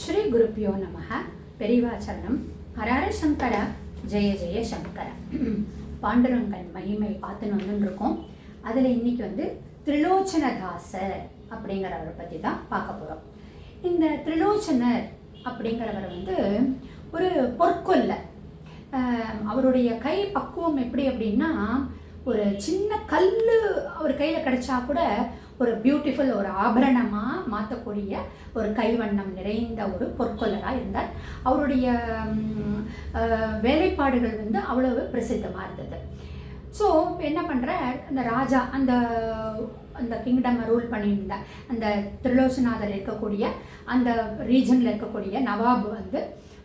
ஸ்ரீ குருப்பியோ நமக பெரிவாச்சரணம் ஹரஹர சங்கர. ஜெய ஜெய சங்கர. பாண்டுரங்கன் மகிமை பார்த்துன்னு வந்துருக்கோம் இருக்கோம் அதில் இன்னைக்கு வந்து திரிலோச்சனதாசர் அப்படிங்கிறவரை பற்றி தான் பார்க்க போகிறோம் இந்த திரிலோச்சனர் அப்படிங்கிறவர் வந்து ஒரு பொற்கொல்ல. அவருடைய கை பக்குவம் எப்படி அப்படின்னா ஒரு சின்ன கல் அவர் கையில் கிடைச்சா கூட ஒரு பியூட்டிஃபுல் ஒரு ஆபரணமாக மாற்றக்கூடிய ஒரு கைவண்ணம் நிறைந்த ஒரு பொற்கொல்லராக இருந்தார். அவருடைய வேலைப்பாடுகள் வந்து அவ்வளவு பிரசித்தமாக இருந்தது. ஸோ என்ன பண்ணுற அந்த ராஜா அந்த அந்த கிங்டம் ரூல் பண்ணியிருந்த அந்த திருலோசநாதர் இருக்கக்கூடிய அந்த ரீஜனில் இருக்கக்கூடிய நவாபு வந்து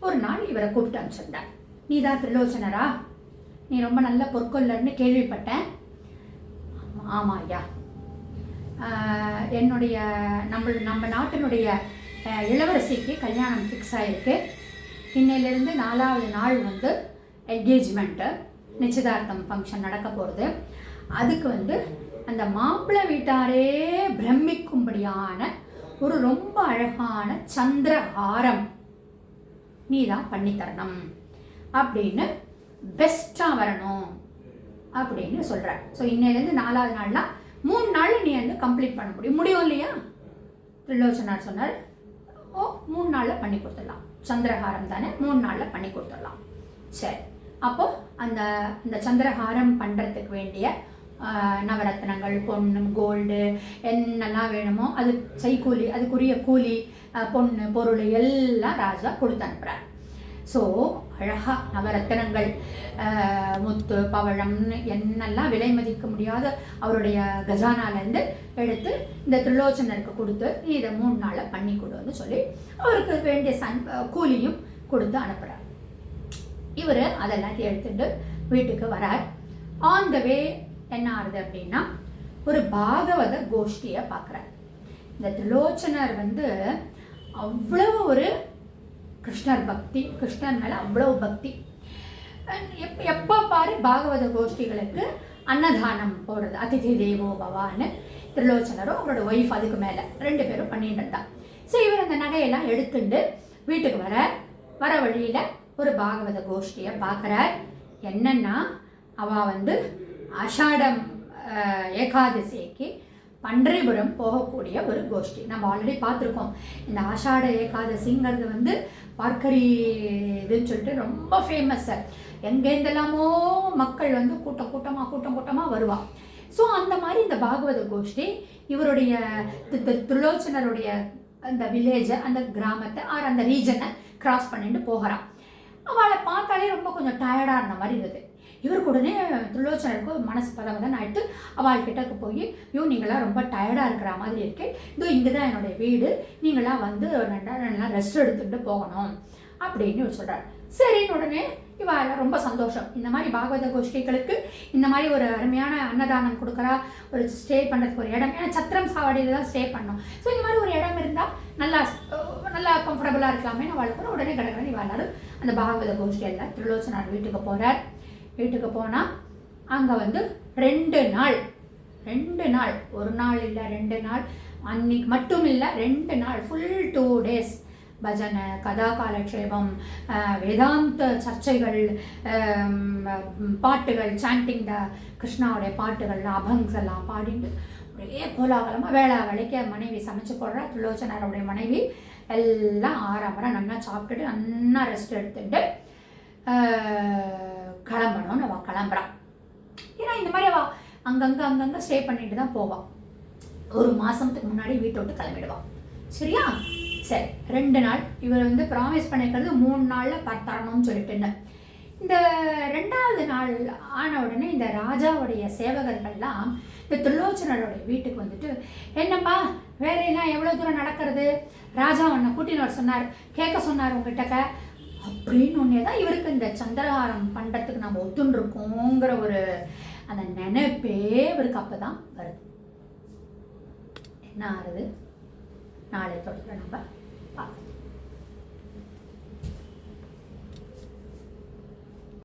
ஒரு நாள் இவரை கூப்பிட்டு அனுப்பிச்சிருந்தார். நீ தான் திருலோசனரா? நீ ரொம்ப நல்ல பொற்கொள்ளர்னு கேள்விப்பட்டேன். ஆமாம் ஐயா என்னுடைய நம்ம நம்ம நாட்டினுடைய இளவரசிக்கு கல்யாணம் ஃபிக்ஸ் ஆகிருக்கு இன்னையிலேருந்து நாலாவது நாள் வந்து என்கேஜ்மெண்ட்டு நிச்சயதார்த்தம் ஃபங்க்ஷன் நடக்க போகிறது அதுக்கு வந்து அந்த மாப்பிள்ளை வீட்டாரே பிரமிக்கும்படியான ஒரு ரொம்ப அழகான சந்திரஹாரம் நீ தான் பண்ணித்தரணும் அப்படின்னு பெஸ்ட்டாக வரணும் அப்படின்னு சொல்கிறார் ஸோ இன்னையிலேருந்து நாலாவது நாள்லாம் மூணு நாளில் நீ வந்து கம்ப்ளீட் பண்ண முடியும். முடியும் இல்லையா? திரிலோச்சனார் சொன்னார் ஓ மூணு நாளில் பண்ணி கொடுத்துடலாம். சந்திரஹாரம் தானே? மூணு நாளில் பண்ணி கொடுத்துடலாம். சரி. அப்போ அந்த இந்த சந்திரஹாரம் பண்ணுறதுக்கு வேண்டிய நவரத்னங்கள் பொண்ணு கோல்டு என்னெல்லாம் வேணுமோ அது செய்கூலி அதுக்குரிய கூலி பொண்ணு பொருள் எல்லாம் ராஜா கொடுத்து அனுப்புகிறார் ஸோ அழகாக நவரத்தினங்கள் முத்து பவழம்னு என்னெல்லாம் விலை மதிக்க முடியாத அவருடைய கஜானாலேருந்து எடுத்து இந்த திரிலோச்சனருக்கு கொடுத்து நீ இதை மூணு நாளில் பண்ணி கொடுன்னு சொல்லி அவருக்கு வேண்டிய சன் கூலியும் கொடுத்து அனுப்புகிறார் இவர் அதெல்லாத்தையும் எடுத்துட்டு வீட்டுக்கு வரார். ஆன் த வே என்ன ஆகுது அப்படின்னா ஒரு பாகவத கோஷ்டியை பார்க்குறார் இந்த திரிலோச்சனர் வந்து அவ்வளவு ஒரு கிருஷ்ணர் பக்தி கிருஷ்ணன் மேலே அவ்வளோ பக்தி. எப் எப்போ பாரு பாகவத கோஷ்டிகளுக்கு அன்னதானம் போடுறது. அதிதி தேவோ பவான்னு திருலோச்சனரும் அவரோட ஒய்ஃப் அதுக்கு மேலே ரெண்டு பேரும் பண்ணிட்டு இருந்தா. ஸோ இவர் அந்த நகையெல்லாம் எடுத்துட்டு வீட்டுக்கு வர வர வழியில் ஒரு பாகவத கோஷ்டியை பார்க்குறார் என்னன்னா அவ வந்து ஆஷாடம் ஏகாதசிக்கு பன்றிபுரம் போகக்கூடிய ஒரு கோஷ்டி. நம்ம ஆல்ரெடி பார்த்துருக்கோம். இந்த ஆஷாட ஏகாதசிங்கிறது வந்து பார்க்கரி இதுன்னு சொல்லிட்டு ரொம்ப ஃபேமஸ்ஸு எங்கேருந்தெல்லாமோ மக்கள் வந்து கூட்டம் கூட்டமாக கூட்டம் கூட்டமாக வருவாள் ஸோ அந்த மாதிரி இந்த பாகவத கோஷ்டி இவருடைய தி- அந்த வில்லேஜை அந்த கிராமத்தை ஆர் அந்த ரீஜனை கிராஸ் பண்ணிட்டு போகிறான். அவளை பார்த்தாலே ரொம்ப கொஞ்சம் டயர்டாக இருந்த மாதிரி இருந்தது. இவருக்கு உடனே திரிலோச்சனருக்கு மனசு பதவதன் ஆகிட்டு அவள் கிட்டக்கு போய் ஐயோ நீங்களாம் ரொம்ப டயர்டாக இருக்கிற மாதிரி இருக்கேன் இதோ இங்கே தான் என்னுடைய வீடு. நீங்களாம் வந்து ஒரு நல்லா ரெஸ்ட் எடுத்துகிட்டு போகணும். அப்படின்னு சொல்கிறார் சரின்னு உடனே இவள் ரொம்ப சந்தோஷம். இந்த மாதிரி பாகவத கோஷ்டிகளுக்கு இந்த மாதிரி ஒரு அருமையான அன்னதானம் கொடுக்குறா ஒரு ஸ்டே பண்ணுறதுக்கு ஒரு இடம் ஏன்னா சத்திரம் சாவடியில் தான் ஸ்டே பண்ணோம் ஸோ இந்த மாதிரி ஒரு இடம் இருந்தால் நல்லா நல்லா கம்ஃபர்டபுளாக இருக்கலாமே அவளுக்கு உடனே கிடக்கிறேன் இவள் எல்லாரும் அந்த பாகவத கோஷ்டி எல்லாம் திருலோச்சனார் வீட்டுக்கு போகிறார் வீட்டுக்கு போனால் அங்கே வந்து ரெண்டு நாள் ரெண்டு நாள். ஒரு நாள் இல்லை ரெண்டு நாள். அன்னைக்கு மட்டும் இல்லை ரெண்டு நாள். ஃபுல் டூ டேஸ் பஜனை கதா காலக்ஷேபம் வேதாந்த சர்ச்சைகள் பாட்டுகள் சாண்டிங் த கிருஷ்ணாவுடைய பாட்டுகள் அபங்ஸ் எல்லாம் பாடிட்டு ஒரே கோலாகலமாக வேளா வேலைக்கு மனைவி சமைச்சு போடுறா திரிலோச்சனருடைய மனைவி. எல்லாம் ஆறாமரம் நல்லா சாப்பிட்டுட்டு நல்லா ரெஸ்ட் எடுத்துட்டு கிளம்புறா. ஏன்னா இந்த மாதிரி அவள் அங்கங்கே அங்கங்கே ஸ்டே பண்ணிட்டு தான் போவாள் ஒரு மாதத்துக்கு முன்னாடி வீட்டை விட்டு கிளம்பிடுவான் சரியா? சரி ரெண்டு நாள். இவர் வந்து ப்ராமிஸ் பண்ணிக்கிறது மூணு நாளில் பத்தரணும்னு சொல்லிட்டு இந்த ரெண்டாவது நாள் ஆன உடனே இந்த ராஜாவுடைய சேவகர்கள்லாம் இந்த துல்லோச்சனருடைய வீட்டுக்கு வந்துட்டு என்னப்பா வேலையெல்லாம் எவ்வளோ தூரம் நடக்கிறது? ராஜா உன்னை கூட்டின்னு சொன்னார். கேட்க சொன்னார் உங்ககிட்ட. அப்படின்னு ஒன்றே தான் இவருக்கு இந்த சந்திரகாரம் பண்ணுறதுக்கு நம்ம ஒத்துண்டிருக்கோங்கிற ஒரு அந்த நினைப்பே இவருக்கு அப்போ தான் வருது. என்ன ஆறுது நாளை தொடர்ந்து நம்ம பார்க்கலாம்.